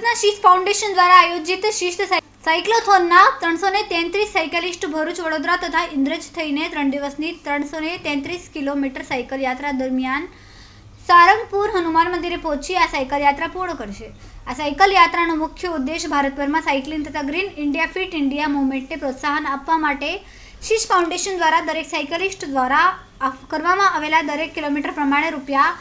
સુરતના શીશ ફાઉન્ડેશન દ્વારા આયોજિત શિસ્ત સાયક્લોથોનના ત્રણસો ને તેત્રીસ સાયકલિસ્ટ ભરૂચ, વડોદરા તથા ઇન્દ્રજ થઈને ત્રણ દિવસની ત્રણસો ને તેત્રીસ કિલોમીટર સાયકલ યાત્રા દરમિયાન સારંગપુર હનુમાન મંદિરે પહોંચી આ સાયકલ યાત્રા પૂર્ણ કરશે. આ સાયકલ યાત્રાનો મુખ્ય ઉદ્દેશ ભારતભરમાં સાયકલિંગ તથા ગ્રીન ઇન્ડિયા, ફિટ ઇન્ડિયા મુવમેન્ટને પ્રોત્સાહન આપવા માટે શીશ ફાઉન્ડેશન દ્વારા દરેક સાયકલિસ્ટ દ્વારા કરવામાં આવેલા દરેક કિલોમીટર પ્રમાણે રૂપિયા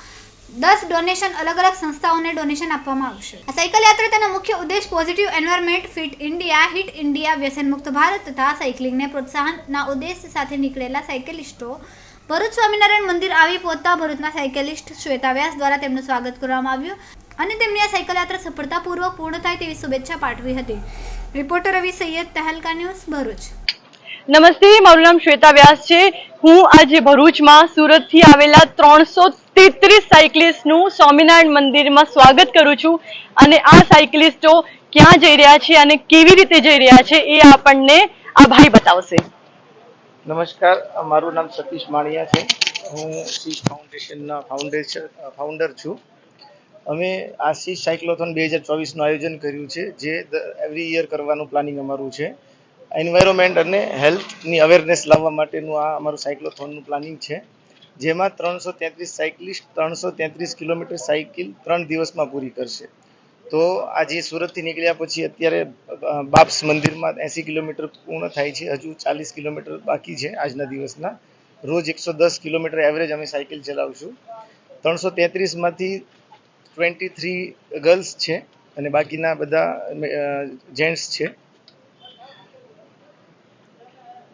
દસ ડોનેશન અલગ અલગ સંસ્થાઓને ડોનેશન આપવામાં આવશે. આ સાયકલ યાત્રા તેનો મુખ્ય ઉદ્દેશ positive environment fit India hit India વ્યસન મુક્ત ભારત તથા સાયકલિંગને પ્રોત્સાહનના ઉદ્દેશ સાથે નીકળેલા સાયકલિસ્ટો ભરૂચ સ્વામિનારાયણ મંદિર આવી પહોંચતા ભરૂચના સાયકલિસ્ટ શ્વેતા વ્યાસ દ્વારા તેમનું સ્વાગત કરવામાં આવ્યું અને તેમની આ સાયકલ યાત્રા સફળતાપૂર્વક પૂર્ણ થાય તેવી શુભેચ્છા પાઠવી હતી. Reporter Ravi Saiyed Tehelka news Bharuch. નમસ્તે, મારું નામ શ્વેતા વ્યાસ છે. હું આજે ભરૂચમાં સુરતથી આવેલા ત્રણસો તેત્રીસ સાયકલિસ્ટનું સ્વામિનારાયણ મંદિરમાં સ્વાગત કરું છું. અને આ સાયકલિસ્ટો ક્યાં જઈ રહ્યા છે અને કેવી રીતે જઈ રહ્યા છે એ આપણને આ ભાઈ બતાવશે. નમસ્કાર મારું નામ સતીશ માણિયા છે. હું શીશ ફાઉન્ડેશનના ફાઉન્ડેશન ફાઉન્ડર છું. અમે આ શીશ સાયક્લોથોન બે હજાર ચોવીસનું આયોજન કર્યું છે, જે એવરી યર કરવાનું પ્લાનિંગ અમારું છે. એન્વાયરમેન્ટ અને હેલ્થની અવેરનેસ લાવવા માટેનું આ અમારું સાયક્લોથોનનું પ્લાનિંગ છે. જેમાં ત્રણસો તેત્રીસ સાયકલિસ્ટ ત્રણસો તેત્રીસ કિલોમીટર સાયકલ ત્રણ દિવસમાં પૂરી કરશે. તો આજે સુરતથી નીકળ્યા પછી અત્યારે બાપ્સ મંદિરમાં એંસી કિલોમીટર પૂર્ણ થાય છે. હજુ ચાલીસ કિલોમીટર બાકી છે આજના દિવસના. રોજ એકસો દસ કિલોમીટર એવરેજ અમે સાયકલ ચલાવશું. ત્રણસો તેત્રીસમાંથી ટ્વેન્ટી થ્રી ગર્લ્સ છે અને બાકીના બધા જેન્ટ્સ છે.